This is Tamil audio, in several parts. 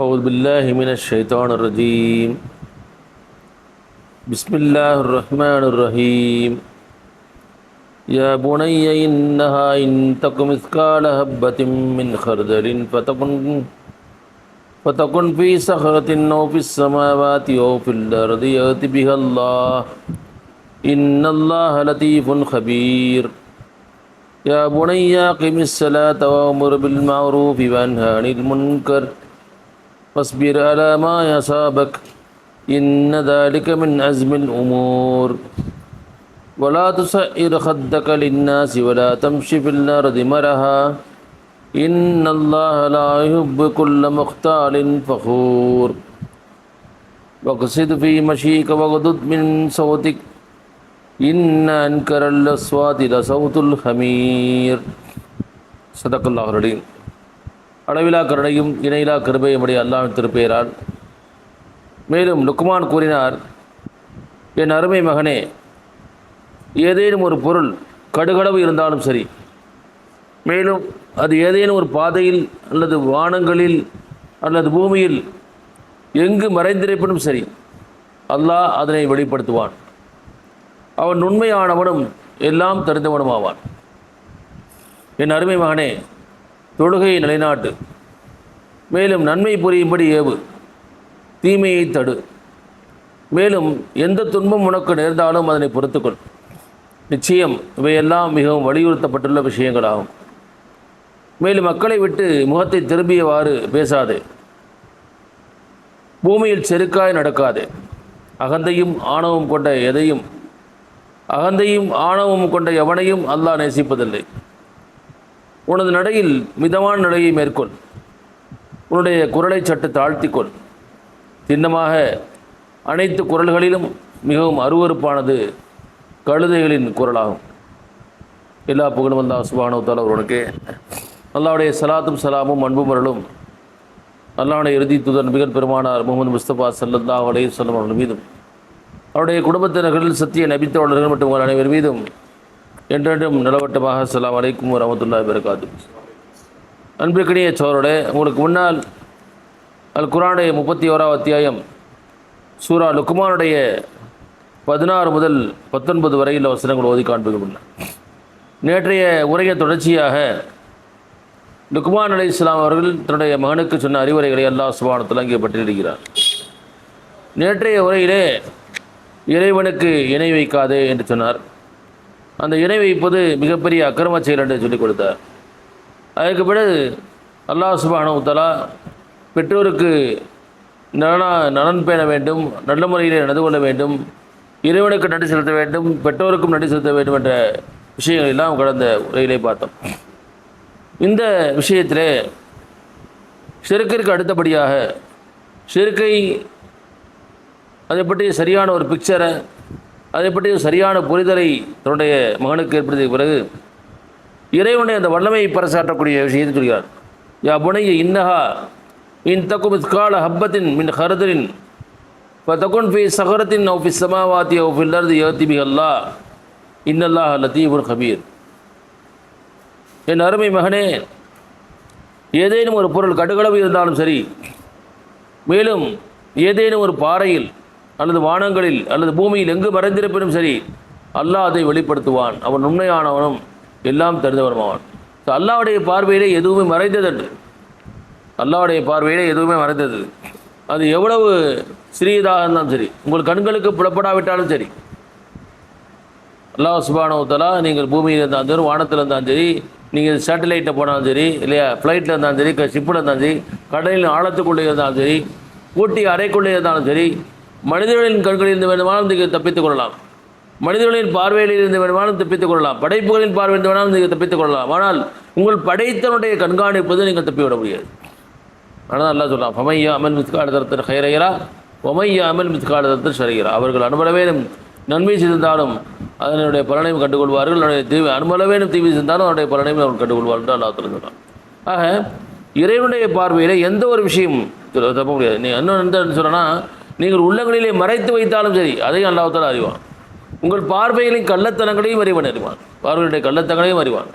أعوذ بالله من الشيطان الرجيم. بسم الله الرحمن الرحيم. يا بني إنها إن تك مثقال حبة من خردل فتكن فتكن في صخرة أو في السماوات أو في الأرض يأت بها الله. إن الله لطيف خبير. يا بني أقم الصلاة وأمر بالمعروف وأنهى عن المنكر. واصبر على ما يصابك إن ذلك من عزم الأمور. ولا تسعر خدك للناس ولا تمش في الأرض مرها إن الله لا يحب كل مختال فخور. واقصد في مشيك واغضض من صوتك. إن أنكر الأصوات لصوت الحمير صدق الله العظيم அளவிலா கருணையும் இணையிலா கிருபையுமுடைய அல்லாஹ் திருப்பெயரால் மேலும் லுக்மான் கூறினார் என் அருமை மகனே ஏதேனும் ஒரு பொருள் கடுகளவு இருந்தாலும் சரி மேலும் அது ஏதேனும் ஒரு பாதையில் அல்லது வானங்களில் அல்லது பூமியில் எங்கு மறைந்திருப்பினும் சரி அல்லாஹ் அதனை வெளிப்படுத்துவான். அவன் உண்மையானவனும் எல்லாம் தெரிந்தவனுமாவான். என் அருமை மகனே தொழுகையை நிலைநாட்டு. மேலும் நன்மை புரியும்படி ஏவு. தீமையை தடு. மேலும் எந்த துன்பம் உனக்கு நேர்ந்தாலும் அதனை பொறுத்துக்கொள். நிச்சயம் இவையெல்லாம் மிகவும் வலியுறுத்தப்பட்டுள்ள விஷயங்களாகும். மேலும் மக்களை விட்டு முகத்தை திரும்பியவாறு பேசாதே. பூமியில் செருக்காய் நடக்காதே. அகந்தையும் ஆணவம் கொண்ட எதையும் அகந்தையும் ஆணவம் கொண்ட எவனையும் அல்லாஹ் நேசிப்பதில்லை. உனது நடையில் மிதமான நிலையை மேற்கொள். உன்னுடைய குரலை சற்று தாழ்த்திக்கொள். சின்னமாக அனைத்து குரல்களிலும் மிகவும் அருவறுப்பானது கழுதைகளின் குரலாகும். எல்லா புகழும் வந்தா சுபானவத்தால் அவர்களுக்கு. அல்லாவுடைய சலாத்தும் சலாமும் அன்பும் அருளும். அல்லாவுடைய இறுதி தூதர் மிகப் பெருமானார் முகமது முஸ்தபா சல்லல்லா அலைய சொல்லம் அவர்கள் மீதும். அவருடைய குடும்பத்தினர்கள் சத்திய நபித்தோழர்கள் மற்றும் உங்கள் அனைவர் மீதும் என்றென்றும் நிலவட்டமாக அஸ்ஸலாமு அலைக்கும் வரமத்துல்லா வரகாத்து அன்பிற்கினிய சோரோட உங்களுக்கு முன்னால் அல் குரானுடைய முப்பத்தி ஓராவது அத்தியாயம் சூரா லுக்குமானுடைய பதினாறு முதல் பத்தொன்பது வரையில் வசனங்கள் ஓதி காண்பிக்கின்றன நேற்றைய உரைய தொடர்ச்சியாக லுக்மான் அலி இஸ்லாம் அவர்கள் தன்னுடைய மகனுக்கு சொன்ன அறிவுரைகளை எல்லா சுபானத்தில் அங்கே பற்றியிருக்கிறார் நேற்றைய உரையிலே இறைவனுக்கு இணை வைக்காதே என்று சொன்னார். அந்த இணை வைப்பது மிகப்பெரிய அக்கிரம செயல் என்று சொல்லிக் கொடுத்தார். அதுக்கு பிறகு அல்லாஹ் சுபானவுத்தலா பெற்றோருக்கு நலனா நலன் பேண வேண்டும் நல்ல முறையில் நடந்து கொள்ள வேண்டும் இறைவனுக்கு நன்றி செலுத்த வேண்டும் பெற்றோருக்கும் நன்றி செலுத்த வேண்டும் என்ற விஷயங்கள் எல்லாம் கடந்த உரையிலே பார்த்தோம். இந்த விஷயத்தில் செருக்கிற்கு அடுத்தபடியாக செருக்கை அதை பற்றி சரியான ஒரு பிக்சரை அதை பற்றிய சரியான புரிதலை தன்னுடைய மகனுக்கு ஏற்படுத்திய பிறகு இறைவனுடைய அந்த வல்லமையை பறைசாற்றக்கூடிய விஷயத்தை சொல்கிறார். யா புனைய இன்னஹா இன் தக்கும் இஸ்கால ஹப்பத்தின் மின் ஹரதரின் தகுன் ஃபி சஹரத்தின் சகரத்தின் ஃபி சமாவாத்தி அவு ஃபில்லர்து யோத்தி பி அல்லா இன்னல்லாஹ் லத்தீபுர் ஹபீர் என் அருமை மகனே ஏதேனும் ஒரு பொருள் கடுகளவு இருந்தாலும் சரி மேலும் ஏதேனும் ஒரு பாறையில் அல்லது வானங்களில் அல்லது பூமியில் எங்கு மறைந்திருப்பினும் சரி அல்லாஹ் அதை வெளிப்படுத்துவான். அவன் உண்மையானவனும் எல்லாம் தெரிந்தவனுமாவான். ஸோ அல்லாவுடைய பார்வையிலே எதுவுமே மறைந்ததன்று அல்லாவுடைய பார்வையிலே எதுவுமே மறைந்தது. அது எவ்வளவு சிறியதாக இருந்தாலும் சரி உங்கள் கண்களுக்கு புலப்படாவிட்டாலும் சரி அல்லாஹ் சுபானவத்தலா நீங்கள் பூமியில் இருந்தாலும் சரி வானத்தில் இருந்தாலும் சரி நீங்கள் சேட்டலைட்டை போனாலும் சரி இல்லையா ஃப்ளைட்டில் இருந்தாலும் சரி ஷிப்பில் இருந்தாலும் சரி கடலின் ஆழத்துக்குள்ளே இருந்தாலும் சரி ஊட்டி அறைக்குள்ளே இருந்தாலும் சரி மனிதர்களின் கண்களில் இருந்து வேண்டுமானாலும் நீங்கள் தப்பித்துக் கொள்ளலாம். மனிதர்களின் பார்வையில் இருந்து வேண்டுமானாலும் தப்பித்துக் கொள்ளலாம். படைப்புகளின் பார்வையில் இருந்து வேணாலும் நீங்கள் தப்பித்துக் கொள்ளலாம். ஆனால் உங்கள் படைத்தனுடைய கண்காணிப்பது நீங்கள் தப்பிவிட முடியாது. ஆனால் நல்லா சொல்லலாம் ஃபமையா அமல் மித்காடு தரத்தில் ஹைரையரா ஒமையா அமல் மித்காடு தரத்தில் சரிகிறா அவர்கள் அனுபவவேனும் நன்மை செய்திருந்தாலும் அதனுடைய பலனையும் கண்டுகொள்வார்கள். அதனுடைய தீவி அனுபவவேனும் தீவி செய்தாலும் அதனுடைய பலனையும் அவர்கள் கண்டுகொள்வார்கள் என்று அல்லா சொல்கிறான் ஆக இறைவனுடைய பார்வையில் எந்த ஒரு விஷயம் தப்ப முடியாது. நீ இன்னும் என்ன சொல்லனா நீங்கள் உள்ளங்களிலே மறைத்து வைத்தாலும் சரி அதையும் அல்லாஹால அறிவான். உங்கள் பார்வைகளின் கள்ளத்தனங்களையும் அறிவன் அறிவான். பார்வையுடைய கள்ளத்தனங்களையும் அறிவான்.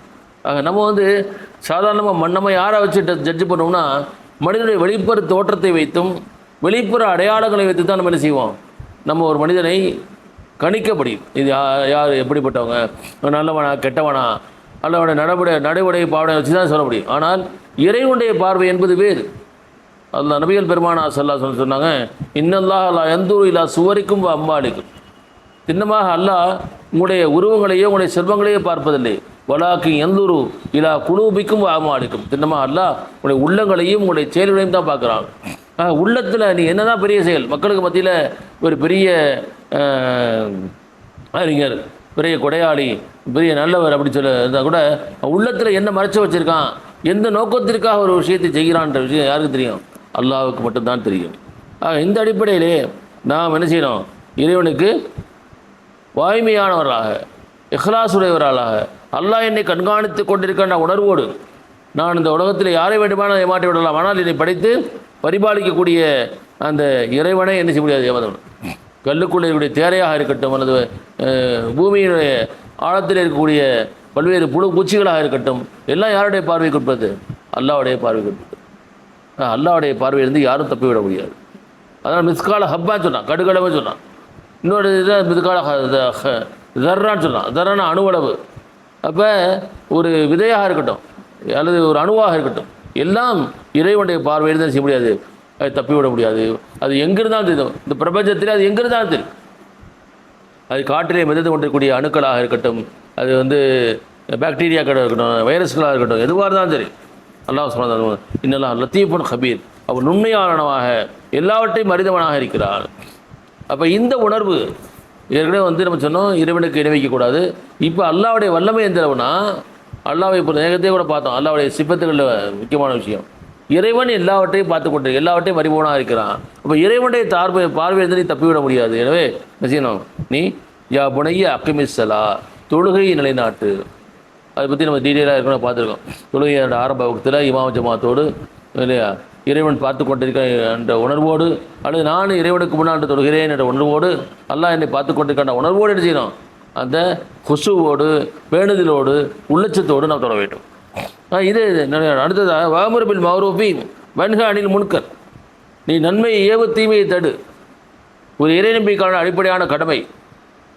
ஆக நம்ம வந்து சாதாரணமாக ம- நம்ம யாரை வச்சு ஜட்ஜ் பண்ணோம்னா மனிதனுடைய வெளிப்புற தோற்றத்தை வைத்தும் வெளிப்புற அடையாளங்களை வைத்து தான் நம்ம என்ன செய்வோம்? நம்ம ஒரு மனிதனை கணிக்கப்படியும் இது யார் எப்படிப்பட்டவங்க? நல்லவனா கெட்டவனா? அல்லவனுடைய நடவடை நடைமுறை பாவனை வச்சு தான் சொல்ல முடியும். ஆனால் இறைவனுடைய பார்வை என்பது வேறு. அந்த நபிகள் பெருமானா சல்லா சொல்லி சொன்னாங்க இன்னல்லாஹ் அல்லா எந்தூர் இல்லா சுவரிக்கும் அம்பாலிக்கும் தின்னமாக அல்லாஹ் உங்களுடைய உருவங்களையோ உங்களுடைய செல்வங்களையோ பார்ப்பதில்லை. வலாக்கு எந்தூரு இலா குலூபிக்கும் அம்மாளிக்கும் தின்னமாக அல்லாஹ் உங்களுடைய உள்ளங்களையும் உங்களுடைய செயல்களையும் தான் பார்க்குறாங்க உள்ளத்தில் நீ என்னதான் பெரிய செயல்? மக்களுக்கு மத்தியில் ஒரு பெரிய அறிஞர் பெரிய கொடையாளி பெரிய நல்லவர் அப்படின்னு சொல்ல இருந்தால் கூட உள்ளத்தில் என்ன மறைச்சு வச்சிருக்கான்? எந்த நோக்கத்திற்காக ஒரு விஷயத்தை செய்கிறான்ற விஷயம் யாருக்கு தெரியும்? அல்லாவுக்கு மட்டும்தான் தெரியும். ஆக இந்த அடிப்படையிலே நாம் என்ன செய்யணும்? இறைவனுக்கு வாய்மையானவராக உடையவர்களாக அல்லாஹ் என்னை கண்காணித்து கொண்டிருக்கின்ற உணர்வோடு நான் இந்த உலகத்தில் யாரை வேண்டுமானால் ஏமாற்றி விடலாம். ஆனால் என்னை படைத்து பரிபாலிக்கக்கூடிய அந்த இறைவனை என்ன செய்ய முடியாது? ஏமாதவன் கல்லுக்குள்ளே இருக்கக்கூடிய தேரையாக இருக்கட்டும் அல்லது பூமியினுடைய ஆழத்தில் இருக்கக்கூடிய பல்வேறு புழு பூச்சிகளாக இருக்கட்டும் எல்லாம் யாருடைய பார்வைக்கு உட்பது அல்லாவுடைய பார்வைக்கு உட்பது அல்லாவுடைய பார்வையிலிருந்து யாரும் தப்பி விட முடியாது. அதனால் மிஸ்கால ஹப்பான்னு சொன்னான் கடுகளவு சொன்னான். இன்னொரு இதில் மிஸ்கால தர்றான்னு சொன்னான். தர்றான அணுவளவு. அப்போ ஒரு விதையாக இருக்கட்டும் அல்லது ஒரு அணுவாக இருக்கட்டும் எல்லாம் இறைவனுடைய பார்வையில் தான் செய்ய முடியாது? அது தப்பி விட முடியாது. அது எங்கிருந்தாலும் தெரியும். இந்த பிரபஞ்சத்தில் அது எங்கிருந்தாலும் தெரியும். அது காற்றிலே மிதந்து கொண்டிருக்கக்கூடிய அணுக்களாக இருக்கட்டும் அது வந்து பாக்டீரியாக்களாக இருக்கட்டும் வைரஸ்களாக இருக்கட்டும் எதுவாக இருந்தாலும் சரி. அல்லாஹ் சொன்ன இன்னெல்லாம் லத்தீஃபுன் ஹபீர் அவர் நுண்மையாளனவாக எல்லாவற்றையும் அறிந்தவனாக இருக்கிறான் அப்போ இந்த உணர்வு ஏற்கனவே வந்து நம்ம சொன்னோம் இறைவனுக்கு இணை வைக்கக்கூடாது. இப்போ அல்லாவுடைய வல்லமை எந்தளவுனா அல்லாவை இப்போ நேகத்தையே கூட பார்த்தோம் அல்லாவுடைய சிப்பத்துகளில் முக்கியமான விஷயம். இறைவன் எல்லாவற்றையும் பார்த்து கொண்டு எல்லாவற்றையும் அறிபவனாக இருக்கிறான். அப்போ இறைவனுடைய பார்வை பார்வையிலிருந்து நீ தப்பிவிட முடியாது. எனவே செய்யணும்? நீ யா புனைய அக்கிமிசலா தொழுகை நிலைநாட்டு. அதை பற்றி நம்ம டீட்டெயிலாக இருக்கணும் பார்த்துருக்கோம். தொழுகையோட ஆரம்ப வகுத்தில் இமாம் ஜமாத்தோடு இல்லையா இறைவன் பார்த்து கொண்டிருக்க என்ற உணர்வோடு அல்லது நான் இறைவனுக்கு முன்னால் தொழுகிறேன் என்ற உணர்வோடு அல்லாஹ் என்னை பார்த்து கொண்டிருக்கின்ற உணர்வோடு என்ன செய்யணும்? அந்த ஹுசுவோடு வேணுதலோடு உள்ளச்சத்தோடு நாம் தொட வேண்டும். ஆ, இது அடுத்ததாக வாமரபில் மௌரூபி வன்ஹா அணில் முன்கர். நீ நன்மை ஏவு தீமையை தடு. ஒரு இறைநம்பிக்கைக்கான அடிப்படையான கடமை.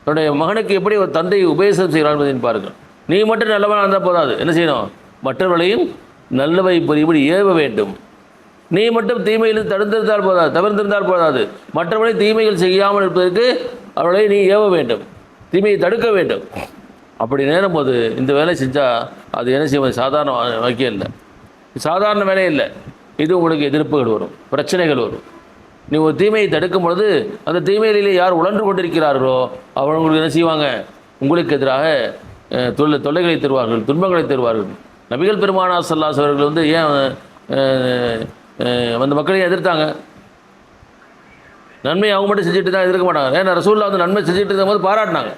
தன்னுடைய மகனுக்கு எப்படி ஒரு தந்தை உபதேசம் செய்கிறான் என்பதை பாருங்கள். நீ மட்டும் நல்லவனாக இருந்தால் போதாது. என்ன செய்யணும்? மற்றவர்களையும் நல்லவை புரியும்படி ஏவ வேண்டும். நீ மட்டும் தீமையில் தடுத்திருந்தால் போதாது தவிர்த்திருந்தால் போதாது. மற்றவர்களை தீமைகள் செய்யாமல் இருப்பதற்கு அவர்களை நீ ஏவ வேண்டும். தீமையை தடுக்க வேண்டும். அப்படி நேரும் போது இந்த வேலை செஞ்சால் அது என்ன செய்வது சாதாரண வாக்கியம் இல்லை. சாதாரண வேலை இல்லை. இது உங்களுக்கு எதிர்ப்புகள் வரும் பிரச்சனைகள் வரும். நீ ஒரு தீமையை தடுக்கும் பொழுது அந்த தீமையிலே யார் உழன்று கொண்டிருக்கிறார்களோ அவங்க உங்களுக்கு என்ன செய்வாங்க? உங்களுக்கு எதிராக தொல்லை தொல்லைகளை தருவார்கள் துன்பங்களை தருவார்கள். நபிகள் பெருமானா சல்லாஸ் அவர்கள் வந்து ஏன் அஹ், அந்த மக்களையும் எதிர்த்தாங்க? நன்மை அவங்க மட்டும் செஞ்சுட்டு தான் எதிர்க்க மாட்டாங்க. ஏன்னா ரசூல்லா வந்து நன்மை செஞ்சுட்டு இருக்கும்போது பாராட்டினாங்க.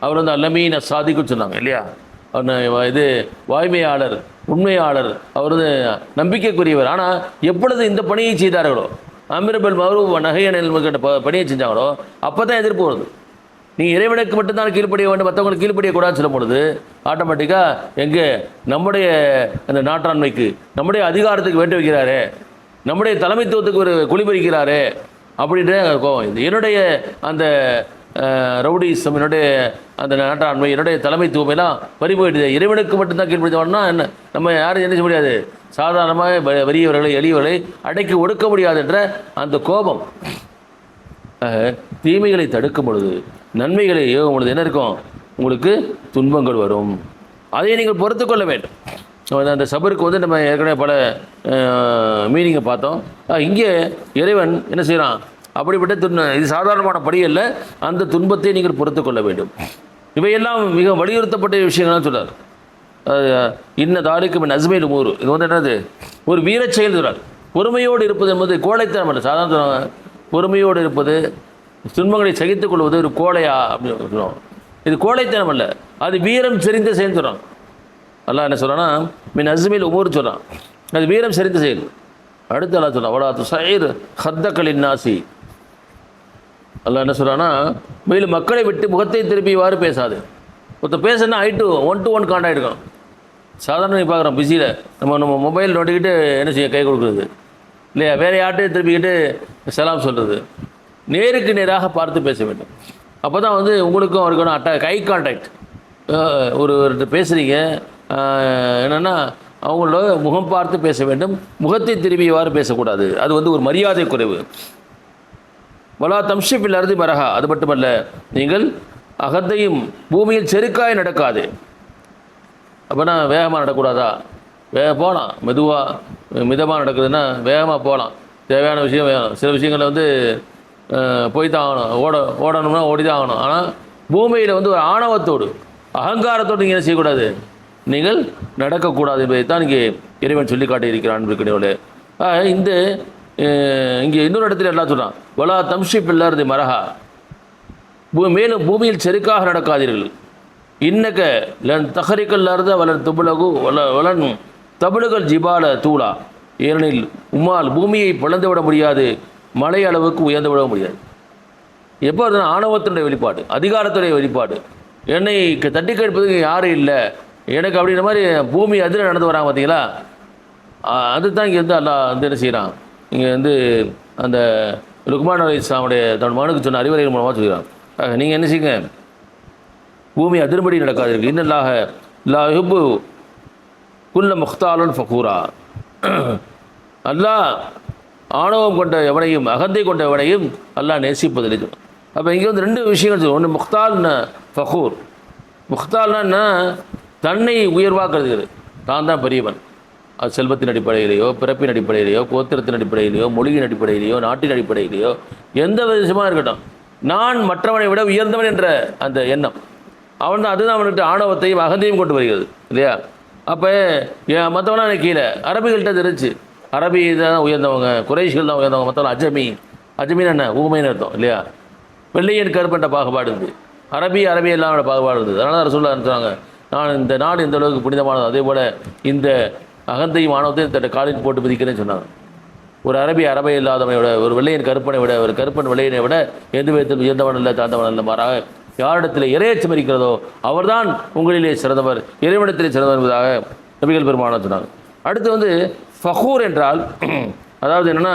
அவர் வந்து அல்லமீன சாதிக்குன்னு சொன்னாங்க இல்லையா? அவர் இது வாய்மையாளர் உண்மையாளர் அவர் வந்து நம்பிக்கைக்குரியவர். ஆனால் எப்பொழுது இந்த பணியை செய்தார்களோ அமிரபல் மருவ நகையனில் கேட்ட ப- பணியை செஞ்சாங்களோ அப்போ தான் எதிர்ப்பு வருது. நீ இறைவனுக்கு மட்டும்தான் கீழ்ப்படிய வேண்டும் மற்றவங்களுக்கு கீழ்ப்படியக்கூடாதுன்னு சொல்லும் பொழுது ஆட்டோமேட்டிக்காக எங்கே? நம்முடைய அந்த நாட்டாண்மைக்கு நம்முடைய அதிகாரத்துக்கு வேண்டி வைக்கிறாரே நம்முடைய தலைமைத்துவத்துக்கு ஒரு குளிபறிக்கிறாரே அப்படின்ற கோவம் இது என்னுடைய அந்த ரவுடிசம் என்னுடைய அந்த நாட்டாண்மை என்னுடைய தலைமைத்துவம் எல்லாம் பறி போயிடுது. இறைவனுக்கு மட்டும்தான் கீழ்ப்படுத்தோம்னா என்ன? நம்ம யாரும் என்ன செய்ய முடியாது? சாதாரணமாக வ- வறியவர்களை எளியவர்களை அடைக்கி ஒடுக்க முடியாதுன்ற அந்த கோபம். தீமைகளை தடுக்கும் பொழுது நன்மைகளை ஏகும் பொழுது என்ன இருக்கும்? உங்களுக்கு துன்பங்கள் வரும். அதை நீங்கள் பொறுத்து கொள்ள வேண்டும். அந்த சபருக்கு வந்து நம்ம ஏற்கனவே பல மீனிங்கை பார்த்தோம். இங்கே இறைவன் என்ன செய்கிறான் அப்படிப்பட்ட துன்ப இது சாதாரணமான படி அல்ல. அந்த துன்பத்தை நீங்கள் பொறுத்து கொள்ள வேண்டும். இவையெல்லாம் மிக வலியுறுத்தப்பட்ட விஷயங்கள்லாம் சொல்கிறார் இன்ன தாலிக்கு மின் அஸ்மையில் இது வந்து என்னது? ஒரு வீரச் செயல் சொல்கிறார் பொறுமையோடு இருப்பது என்பது கோழைத்தனம் அல்ல. சாதாரண பொறுமையோடு இருப்பது துன்பங்களை சகித்துக் கொள்வது ஒரு கோழையா அப்படின்னு சொல்லுவோம் இது கோழைத்தனம் அல்ல. அது வீரம் செறிந்த செயல் சொல்கிறான் அல்லா என்ன சொல்கிறான்னா மின் அசுமையில் ஒவ்வொரு சொல்கிறான் அது வீரம் செறிந்த செயல். அடுத்து அல்லா சொல்கிறான் வடா சயிர் ஹத்தக்களின் நாசி. அல்ல என்ன சொல்கிறான்னா மேலும் மக்களை விட்டு முகத்தை திருப்பி இவ்வாறு பேசாது. ஒருத்தர் பேசுனா ஐ டு ஒன் டு ஒன் காண்டாக்ட் இருக்கும் சாதாரண நீ பார்க்குறோம் பிஸியில். நம்ம நம்ம மொபைல் நோட்டிக்கிட்டு என்ன செய்ய கை கொடுக்குறது. இல்லையா? வேற யார்கிட்டையும் திருப்பிக்கிட்டு செலாம் சொல்கிறது நேருக்கு நேராக பார்த்து பேச வேண்டும். அப்போ தான் வந்து உங்களுக்கும் அவருக்கும் அட்டா கை கான்டாக்ட் ஒரு ஒருத்தர் பேசுகிறீங்க என்னென்னா அவங்களோட முகம் பார்த்து பேச வேண்டும். முகத்தை திரும்பியவாறு பேசக்கூடாது. அது வந்து ஒரு மரியாதை குறைவு. வலா தம்ஷிப்பில் அறுதி மரகா அது மட்டுமல்ல நீங்கள் அகத்தையும் பூமியில் செருக்காய் நடக்காது. அப்போனா வேகமாக நடக்கூடாதா? வேக போகலாம் மெதுவாக மிதமாக நடக்குதுன்னா வேகமாக போகலாம் தேவையான விஷயம் வேணும். சில விஷயங்களில் வந்து போய் தான் ஆகணும் ஓட ஓடணும்னா ஓடி தான் ஆகணும் ஆனால் பூமியில் வந்து ஒரு ஆணவத்தோடு அகங்காரத்தோடு நீங்கள் என்ன செய்யக்கூடாது? நீங்கள் நடக்கக்கூடாது என்பதை தான் இங்கே இறைவன் சொல்லி காட்டியிருக்கிறான் இருக்கிறவர்களே இந்த இங்கே இன்னொரு இடத்துல எல்லாம் சொல்கிறான் வலா தம்ஷி பில்லர்து மரஹா. பூ மேலும் பூமியில் செருக்காக நடக்காதீர்கள். இன்னக்க லன் தஹரிக்கல்லார்த வலன் துபுலகு வல வலன் தபுலுகள் ஜிபால தூளா. ஏனெனில் உம்மால் பூமியை பிளந்துவிட முடியாது. மலை அளவுக்கு உயர்ந்து விட முடியாது. எப்போ அது ஆணவத்தினுடைய வெளிப்பாடு அதிகாரத்துடைய வெளிப்பாடு. என்னை க- தட்டி கேட்பதுக்கு யாரும் இல்லை. எனக்கு அப்படின்ற மாதிரி பூமி அதில் நடந்து வராங்க பார்த்தீங்களா? அதுதான் இங்கே வந்து அல்லா வந்து என்ன செய்கிறான் இங்கே வந்து அந்த லுக்மான் அலி இஸ்லாமுடைய தன் மகனுக்கு சொன்ன அறிவுரைகள் மூலமாக சொல்கிறான் நீங்கள் என்ன செய்யுங்க? பூமி அதிர்படி நடக்காது இன்னல்லாக லா குல்ல முக்தாலுன் ஃபகூரா. அல்லாஹ் ஆணவம் கொண்ட எவனையும் அகந்தை கொண்ட எவனையும் அல்லாஹ் நேசிப்பதில்லை. அப்போ இங்கே வந்து ரெண்டு விஷயங்கள் சொல்லு ஒன்று முக்தால்னா ஃபகூர். முக்தால்னா தன்னை உயர்வாக்குறது தான் தான் பெரியவன். அது செல்வத்தின் அடிப்படையிலேயோ பிறப்பின் அடிப்படையிலேயோ கோத்திரத்தின் அடிப்படையிலேயோ மொழியின் அடிப்படையிலேயோ நாட்டின் அடிப்படையிலேயோ எந்த விஷயமா இருக்கட்டும். நான் மற்றவனை விட உயர்ந்தவன் என்ற அந்த எண்ணம். அவன் தான் அதுதான் அவனுக்கு ஆணவத்தையும் அகந்தையும் கொண்டு வருகிறது. இல்லையா? அப்போ மற்றவனா கீழே. அரபிகள்கிட்ட தெரிஞ்சு. அரபி தான் உயர்ந்தவங்க குறைஷிகள் தான் உயர்ந்தவங்க மற்றவங்க அஜமி அஜமின்னு என்ன? ஊமைன்னு அர்த்தம் இல்லையா? வெள்ளையன் கருப்பன்ற பாகுபாடு இருந்தது. அரபி அரபி எல்லாரோட பாகுபாடு இருந்தது. அதனால தான் ரசூல்லா அனுப்பிச்சாங்க. நான் இந்த நாடு இந்த அளவுக்கு புனிதமானது. அதே போல் இந்த அகந்தையும் மாணவத்தையும் தன்னை காலில் போட்டு பிதிக்கிறேன்னு சொன்னாங்க. ஒரு அரபி அரபை இல்லாதவனை விட ஒரு வெள்ளையன் கருப்பனை விட ஒரு கருப்பன் வெள்ளையனை விட எந்த விதத்தில் உயர்ந்தவன் இல்லை தாழ்ந்தவன் இல்லை மாறாக யாரிடத்தில் இறையச்சம் இருக்கிறதோ அவர்தான் உங்களிலே சிறந்தவர் இறைவனிடத்திலே சிறந்தவர் என்பதாக நபிகள் பெருமானம் சொன்னாங்க. அடுத்து வந்து ஃபஹூர் என்றால் அதாவது என்னென்னா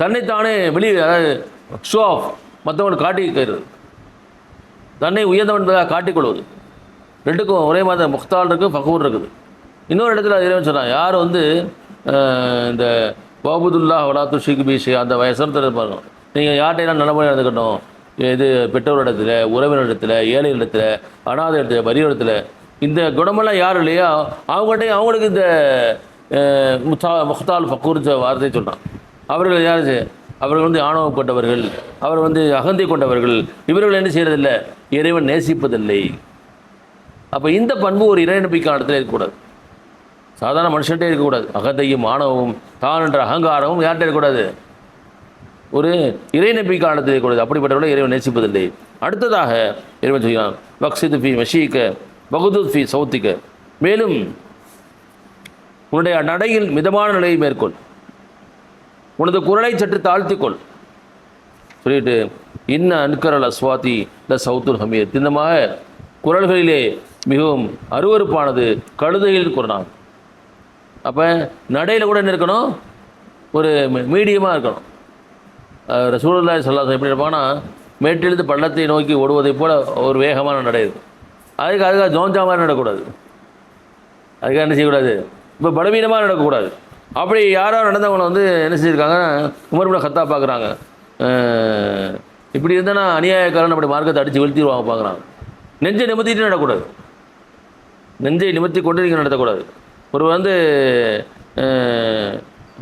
தன்னைத்தானே வெளியே அதாவது ஷோ ஆஃப் மற்றவங்களுக்கு காட்டிக்கிறது. தன்னை உயர்ந்தவன் என்பதாக காட்டிக்கொள்வது. ரெண்டுக்கும் ஒரே மாதிரி முக்தால் இருக்குது ஃபகூர் இருக்குது. இன்னொரு இடத்துல இறைவன் சொன்னான் யார் வந்து இந்த பாபுதுல்லா வலாத்து ஷிக் அந்த வயசத்தில் இருப்பாங்க. நீங்கள் யார்கிட்டையெல்லாம் நல்லபடியாக நடந்துக்கணும் இது பெற்றோர் இடத்துல உறவினர் இடத்துல அனாதை இடத்துல வறியோரிடத்துல இந்த குணமெல்லாம் யார் இல்லையா? அவங்கள்ட்டையும் அவங்களுக்கு இந்த முத்தா முக்தால் ஃபக்கூர் வார்த்தை சொல்கிறான் அவர்கள் யார்? அவர்கள் வந்து ஆணவம் கொண்டவர்கள் அவர் வந்து அகந்தை கொண்டவர்கள். இவர்கள் என்ன செய்கிறதில்லை இறைவன் நேசிப்பதில்லை. அப்போ இந்த பண்பு ஒரு இறை இடத்துல இருக்கக்கூடாது. சாதாரண மனுஷன்ட்டே இருக்கக்கூடாது. அகந்தையும் ஆணவமும் தான் என்ற அகங்காரமும் யார்கிட்ட இருக்கக்கூடாது? ஒரு இறை நம்பிக்கை இடத்துல இருக்கக்கூடாது. அப்படிப்பட்டவர்களை இறைவன் நேசிப்பதில்லை. அடுத்ததாக இறைவன் சொல்கிறான் பக்சிது ஃபி மஷீக்க பகுதூத் ஃபி சவுத்திக்கு. மேலும் உன்னுடைய நடையில் மிதமான நிலையை மேற்கொள். உனது குரலை சற்று தாழ்த்திக்கொள். சொல்லிட்டு இன்ன அன்கரல் அஸ்வாதி த சவுத்துல் ஹமீர் திண்ணமாக குரல்களிலே மிகவும் அருவருப்பானது கழுதையில் குரணாம் அப்போ நடையில் கூட என்ன இருக்கணும்? ஒரு மீடியமாக இருக்கணும். ரசூலுல்லாஹி ஸல்லல்லாஹு எப்படி இருப்பாங்கன்னா மேட்டிலிருந்து பள்ளத்தை நோக்கி ஓடுவதைப் போல் ஒரு வேகமான நடை இருக்கும். அதுக்கு அதுக்காக ஜோஞ்சா மாதிரி நடக்கூடாது அதுக்காக என்ன செய்யக்கூடாது? இப்போ பலவீனமாக நடக்கக்கூடாது. அப்படி யாரோ நடந்தவங்களை வந்து என்ன செஞ்சுருக்காங்க? உமர்புல கத்தா பார்க்குறாங்க. இப்படி இருந்தால் நான் அநியாயக்காரன் அப்படி மார்க்கத்தை அடித்து வெளுத்திடுவாங்க பார்க்குறாங்க. நெஞ்சை நிமித்திட்டு நடக்கூடாது நெஞ்சை நிமித்தி கொண்டு நீங்கள் நடத்தக்கூடாது. ஒரு வந்து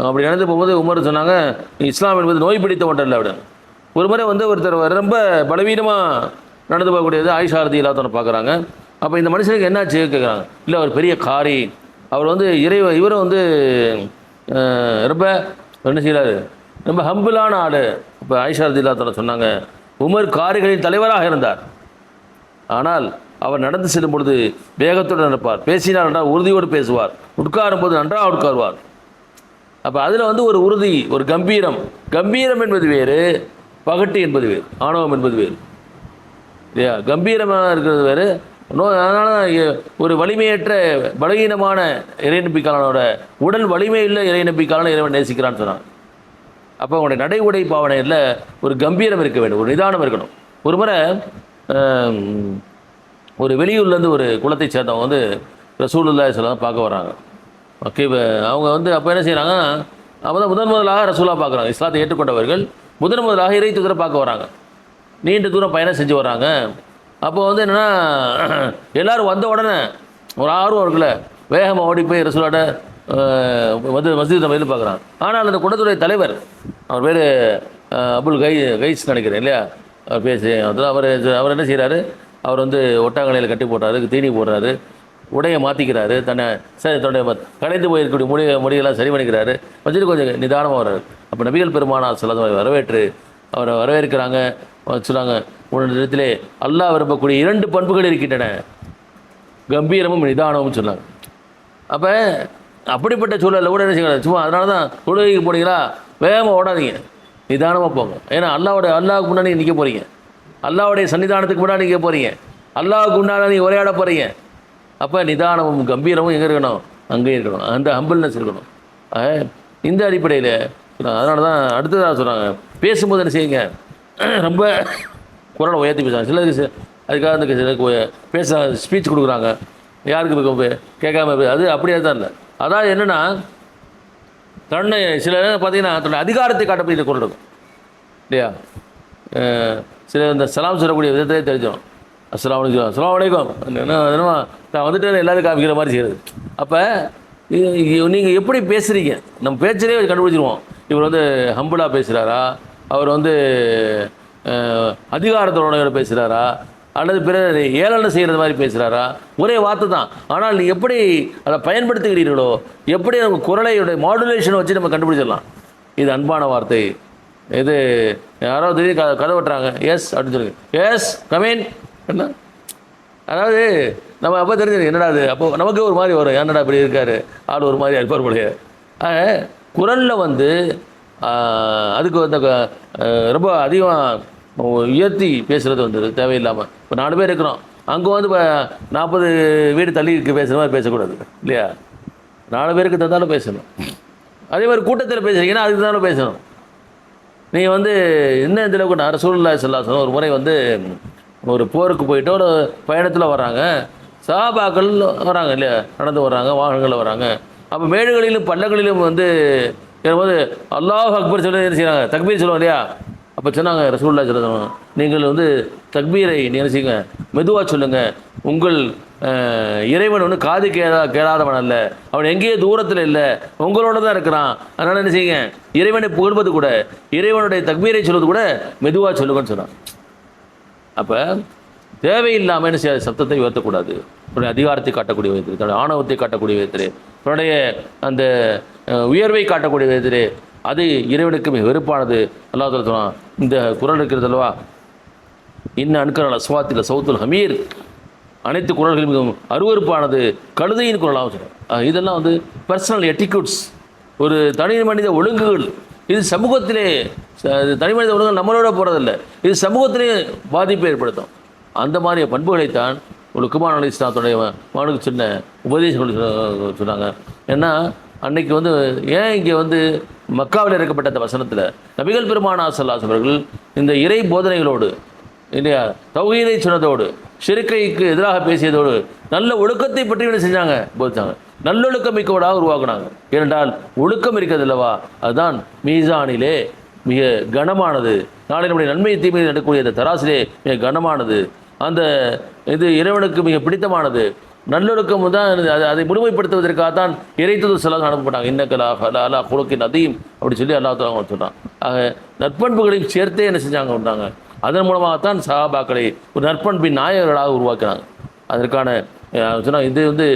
அப்படி நடந்து போகும்போது உமர் சொன்னாங்க இஸ்லாம் என்பது நோய் பிடித்த ஒன்றும் இல்லை அப்படின்னு ஒரு முறை வந்து ஒருத்தர் ரொம்ப பலவீனமாக நடந்து போகக்கூடியது ஆயிஷாரதி இல்லாதவனை பார்க்குறாங்க. அப்போ இந்த மனுஷனுக்கு என்னாச்சு கேட்குறாங்க இல்லை அவர் பெரிய காரி. அவர் வந்து இறைவ இவரும் வந்து ரொம்ப என்ன செய்கிறாரு ரொம்ப ஹம்பிளான ஆள். இப்போ ஆயிஷா இல்லாதவனை சொன்னாங்க உமர் காரிகளின் தலைவராக இருந்தார். ஆனால் அவர் நடந்து செல்லும் பொழுது வேகத்துடன் நடப்பார். பேசினார் என்றால் உறுதியோடு பேசுவார். உட்காரும் போது நன்றாக உட்காருவார். அப்போ அதில் வந்து ஒரு உறுதி ஒரு கம்பீரம். கம்பீரம் என்பது வேறு பகட்டு என்பது வேறு ஆணவம் என்பது வேறு. இல்லையா? கம்பீரமாக இருக்கிறது வேறு. நோ அதனால ஒரு வலிமையற்ற பலகீனமான இறைநம்பிக்கையாளனோட உடல் வலிமையுள்ள இறைநம்பிக்கையாளன் இறைவன் நேசிக்கிறான்னு சொன்னான். அப்போ அவனுடைய நடை உடை பாவனையில் ஒரு கம்பீரம் இருக்க வேண்டும் ஒரு நிதானம் இருக்கணும். ஒரு முறை ஒரு வெளியூர்லேருந்து ஒரு குலத்தை சேர்ந்தவங்க வந்து ரசூலுல்லா சிலாம் பார்க்க வராங்க ஓகே இப்போ அவங்க வந்து அப்போ என்ன செய்கிறாங்க அவங்க தான் முதன் முதலாக ரசூலாக பார்க்குறாங்க இஸ்லாத்தை ஏற்றுக்கொண்டவர்கள் முதன் முதலாக இறை தூதரை பார்க்க வராங்க நீண்ட தூரம் பயணம் செஞ்சு வராங்க. அப்போ வந்து என்னென்னா எல்லோரும் வந்த உடனே ஒரு ஆர்வம் இருக்குல்ல. வேகமாக ஓடி போய் ரசூலோட வந்து மஸ்ஜித் நம்ம எதிர்பார்க்குறான். ஆனால் அந்த குடத்துடைய தலைவர் அவர் பேர் அபுல் கை கைஸ் நினைக்கிறேன் இல்லையா? அவர் பேசி அதில் அவர் அவர் என்ன செய்கிறாரு அவர் வந்து ஒட்டாங்கலையில் கட்டி போடுறாரு தீனி போடுறாரு உடையை மாற்றிக்கிறாரு தன்னை சரி தன்னுடைய கடைந்து போயிருக்கக்கூடிய முடி முடியெல்லாம் சரி பண்ணிக்கிறாரு. வச்சுட்டு கொஞ்சம் நிதானமாக வர்றாரு. அப்போ நபிகள் பெருமானா சில வரவேற்று அவரை வரவேற்கிறாங்க. சொல்கிறாங்க உன்னோட இடத்திலே அல்லாஹ் விரும்பக்கூடிய இரண்டு பண்புகள் இருக்கின்றன. கம்பீரமும் நிதானமும் சொன்னாங்க. அப்போ அப்படிப்பட்ட சூழலில் கூட என்ன செய்யலாம் சும்மா அதனால தான் தொழுகைக்கு போனீங்களா? வேகமாக ஓடாதீங்க. நிதானமாக போங்க. ஏன்னா அல்லாவுடைய அல்லாவுக்கு முன்னாடி நிற்க போகிறீங்க அல்லாவுடைய சன்னிதானத்துக்கு முன்னாடி நிற்க போகிறீங்க அல்லாவுக்கு முன்னாடி நீங்கள் உரையாட போகிறீங்க அப்போ நிதானமும் கம்பீரமும் எங்கே இருக்கணும்? அங்கே இருக்கணும். அந்த ஹம்பிள்னஸ் இருக்கணும். இந்த அடிப்படையில் அதனால தான் அடுத்ததாக சொல்கிறாங்க பேசும்போது என்ன செய்யுங்க? ரொம்ப குரலை உயர்த்தி பேசுகிறாங்க சிலருக்கு அதுக்காக அந்த சிலருக்கு பேச ஸ்பீச் கொடுக்குறாங்க. யாருக்கு இப்ப கேட்காம அது அப்படியே தான் இல்லை. அதாவது என்னென்னா தன்னை சில நேரம் பார்த்தீங்கன்னா தன்னுடைய அதிகாரத்தை காட்டக்கூடிய குரல் இருக்கும். இல்லையா? சில இந்த சலாம் சொல்லக்கூடிய விதத்தை தெரிஞ்சிடும். அஸ்லாம் வலைக்கம் அஸ்லாம் வலைக்கம் என்ன என்னமா நான் வந்துட்டு எல்லாரும் காமிக்கிற மாதிரி செய்கிறது அப்போ நீங்கள் எப்படி பேசுகிறீங்க நம்ம பேச்சிலே கண்டுபிடிச்சிருவோம். இவர் வந்து ஹம்புலாக பேசுகிறாரா அவர் வந்து அதிகாரத்தோட பேசுகிறாரா அல்லது பிறர் ஏளனை செய்கிறது மாதிரி பேசுகிறாரா ஒரே வார்த்தை தான். ஆனால் நீ எப்படி அதை பயன்படுத்துகிறீர்களோ எப்படி நம்ம குரலையுடைய மாடுலேஷனை வச்சு நம்ம கண்டுபிடிச்சிடலாம்? இது அன்பான வார்த்தை. இது யாரோ திடீர் கதை கதை வெட்டுறாங்க. எஸ் அப்படின்னு சொல்லுங்க. எஸ் கமீன் என்ன? அதாவது நம்ம அப்போ தெரிஞ்சது என்னடா அது அப்போ நமக்கு ஒரு மாதிரி வரும். என்னடா இப்படி இருக்காரு? ஆள் ஒரு மாதிரி இருப்பார் போலையே குரலில் வந்து அதுக்கு வந்து ரொம்ப அதிகமாக உயர்த்தி பேசுகிறது வந்து தேவையில்லாமல் இப்போ நாலு பேர் இருக்கிறோம். அங்கே வந்து இப்போ நாற்பது வீடு தள்ளி இருக்கு பேசுகிற மாதிரி பேசக்கூடாது இல்லையா? நாலு பேருக்கு தந்தாலும் பேசணும். அதே மாதிரி கூட்டத்தில் பேசுகிறீங்கன்னா அதுக்கு தானே பேசணும். நீங்கள் வந்து என்ன இதில் கூட நான் ஸல்லல்லாஹு அலைஹி ஒரு முறை வந்து ஒரு போருக்கு போயிட்டு ஒரு பயணத்தில் வர்றாங்க. சஹாபாக்கள் வராங்க இல்லையா? நடந்து வர்றாங்க வாகனங்களில் வராங்க அப்போ மேடுகளிலும் பள்ளங்களிலும் வந்து ஏறும்போது அல்லாஹ் அக்பர் சொல்லி என்ன செய்கிறாங்க தக்பீர் சொல்லுவோம் இல்லையா? அப்போ சொன்னாங்க ரசூல்லா ஸல்லல்லாஹு நீங்கள் வந்து தக்பீரை நீ என்ன செய்யுங்க? மெதுவாக சொல்லுங்கள் உங்கள் இறைவன் ஒன்று காது கேடா கேளாதவன் அல்ல. அவன் எங்கேயோ தூரத்தில் இல்லை. உங்களோட தான் இருக்கிறான். அதனால் என்ன செய்யுங்க? இறைவனை புகழ்வது கூட இறைவனுடைய தக்பீரை சொல்வது கூட மெதுவாக சொல்லுங்கன்னு சொன்னான் அப்போ தேவையில்லாமல் என்ன செய்ய சத்தத்தை உயர்த்தக்கூடாது. தன்னுடைய அதிகாரத்தை காட்டக்கூடிய விதத்தில் தன்னுடைய ஆணவத்தை காட்டக்கூடிய விதத்திலே. தன்னுடைய அந்த உயர்வை காட்டக்கூடிய விதத்திலே அது இறைவனுக்கு மிக வெறுப்பானது. அல்லாஹ் சொன்னான் இந்த குரல் இருக்கிறது அல்லவா? இன்ன அன்கரல் அஸ்வாத்தில் சவுத்துல் ஹமீர். அனைத்து குரல்களும் மிகவும் அருவருப்பானது. கழுதையின் குரலாகவும் சொல்றாங்க. இதெல்லாம் வந்து பர்சனல் எட்டிக்யூட்ஸ் ஒரு தனி மனித ஒழுங்குகள். இது சமூகத்திலே தனி மனித ஒழுங்கு நம்மளோட போகிறதில்ல இது சமூகத்திலே பாதிப்பை ஏற்படுத்தும். அந்த மாதிரி பண்புகளைத்தான் ஒரு குமார் அலி இஸ்லாத்துடைய மகனுக்கு சின்ன உபதேசம் சொன்னாங்க. ஏன்னா அன்னைக்கு வந்து ஏன் இங்கே வந்து மக்காவில் இறக்கப்பட்ட அந்த வசனத்தில் நபிகள் பெருமானா சல்லாஸ் அவர்கள் இந்த இறை போதனைகளோடு இல்லையா தௌஹீதை சொன்னதோடு ஷிருக்கைக்கு எதிராக பேசியதோடு நல்ல ஒழுக்கத்தை பற்றி என்ன செஞ்சாங்க? போதிச்சாங்க. நல்லொழுக்கம் மிக்கவடாக உருவாக்குனாங்க. ஏனென்றால் ஒழுக்கம் இருக்கிறது அல்லவா அதுதான் மீசானிலே மிக கனமானது. நாளை நம்முடைய நன்மை தீமை நடக்கக்கூடிய அந்த தராசிலே மிக கனமானது. அந்த இது இறைவனுக்கு மிக பிடித்தமானது. நல்லொழுக்கம் தான் அது அதை முழுமைப்படுத்துவதற்காக தான் இறைத்துது செலவு அனுப்பப்பட்டாங்க இன்னக்கலா அலா அலா குழுக்கின் அதையும் அப்படி சொல்லி அல்லா தலா சொன்னான் ஆக நற்பண்புகளையும் சேர்த்தே என்ன செஞ்சாங்க வந்தாங்க அதன் மூலமாகத்தான் சஹாபாக்களை ஒரு நற்பண்பின் நாயகர்களாக உருவாக்கினாங்க. அதற்கான சொன்னால் இது வந்து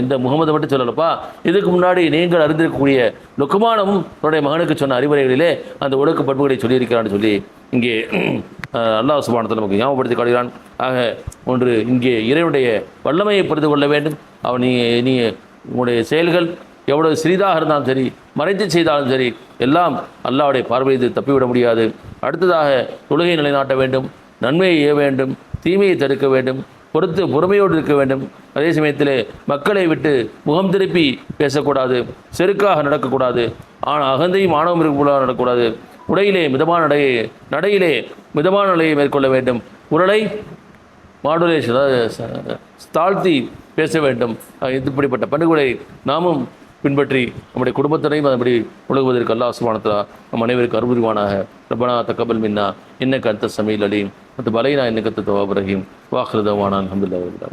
இந்த முகமது மட்டும் சொல்லலப்பா. இதுக்கு முன்னாடி நீங்கள் அறிந்திருக்கக்கூடிய லுக்குமானமும் தன்னுடைய மகனுக்கு சொன்ன அறிவுரைகளிலே அந்த ஒழுக்க பண்புகளை சொல்லியிருக்கிறான்னு சொல்லி இங்கே அல்லாஹ் சுபானத்தை நமக்கு ஞாபகப்படுத்தி காடுகிறான் ஆக ஒன்று இங்கே இறைவனுடைய வல்லமையை புரிந்து கொள்ள வேண்டும். அவன் நீ நீ உன்னுடைய செயல்கள் எவ்வளவு சிறிதாக இருந்தாலும் சரி மறைத்து செய்தாலும் சரி எல்லாம் அல்லாவுடைய பார்வையை தப்பிவிட முடியாது. அடுத்ததாக தொழுகை நிலைநாட்ட வேண்டும் நன்மையை ஏ வேண்டும் தீமையை தடுக்க வேண்டும் பொறுத்து பொறுமையோடு இருக்க வேண்டும். அதே சமயத்தில் மக்களை விட்டு முகம் திருப்பி பேசக்கூடாது செருக்காக நடக்கக்கூடாது ஆனால் அகந்தையும் மாணவம் இருக்கக்கூடாது நடக்கக்கூடாது. உடையிலே மிதமான நடையை நடையிலே மிதமான நிலையை மேற்கொள்ள வேண்டும். குரலை மாடுலேஷன் அதாவது தாழ்த்தி பேச வேண்டும். இப்படிப்பட்ட பண்புகளை நாமும் பின்பற்றி நம்முடைய குடும்பத்தினையும் அதன்படி உலகுவதற்கு அல்லா சுபானத்தலா நம் அனைவருக்கு அருள்வானாக ரபனா தக்கபல் மின்னா என்ன கருத்த சமையல் அலீம். மற்றும் பலைனா இன்ன கத்த தவாபரஹீம் வாஹ்ரதவானான் அஹமதுல்லா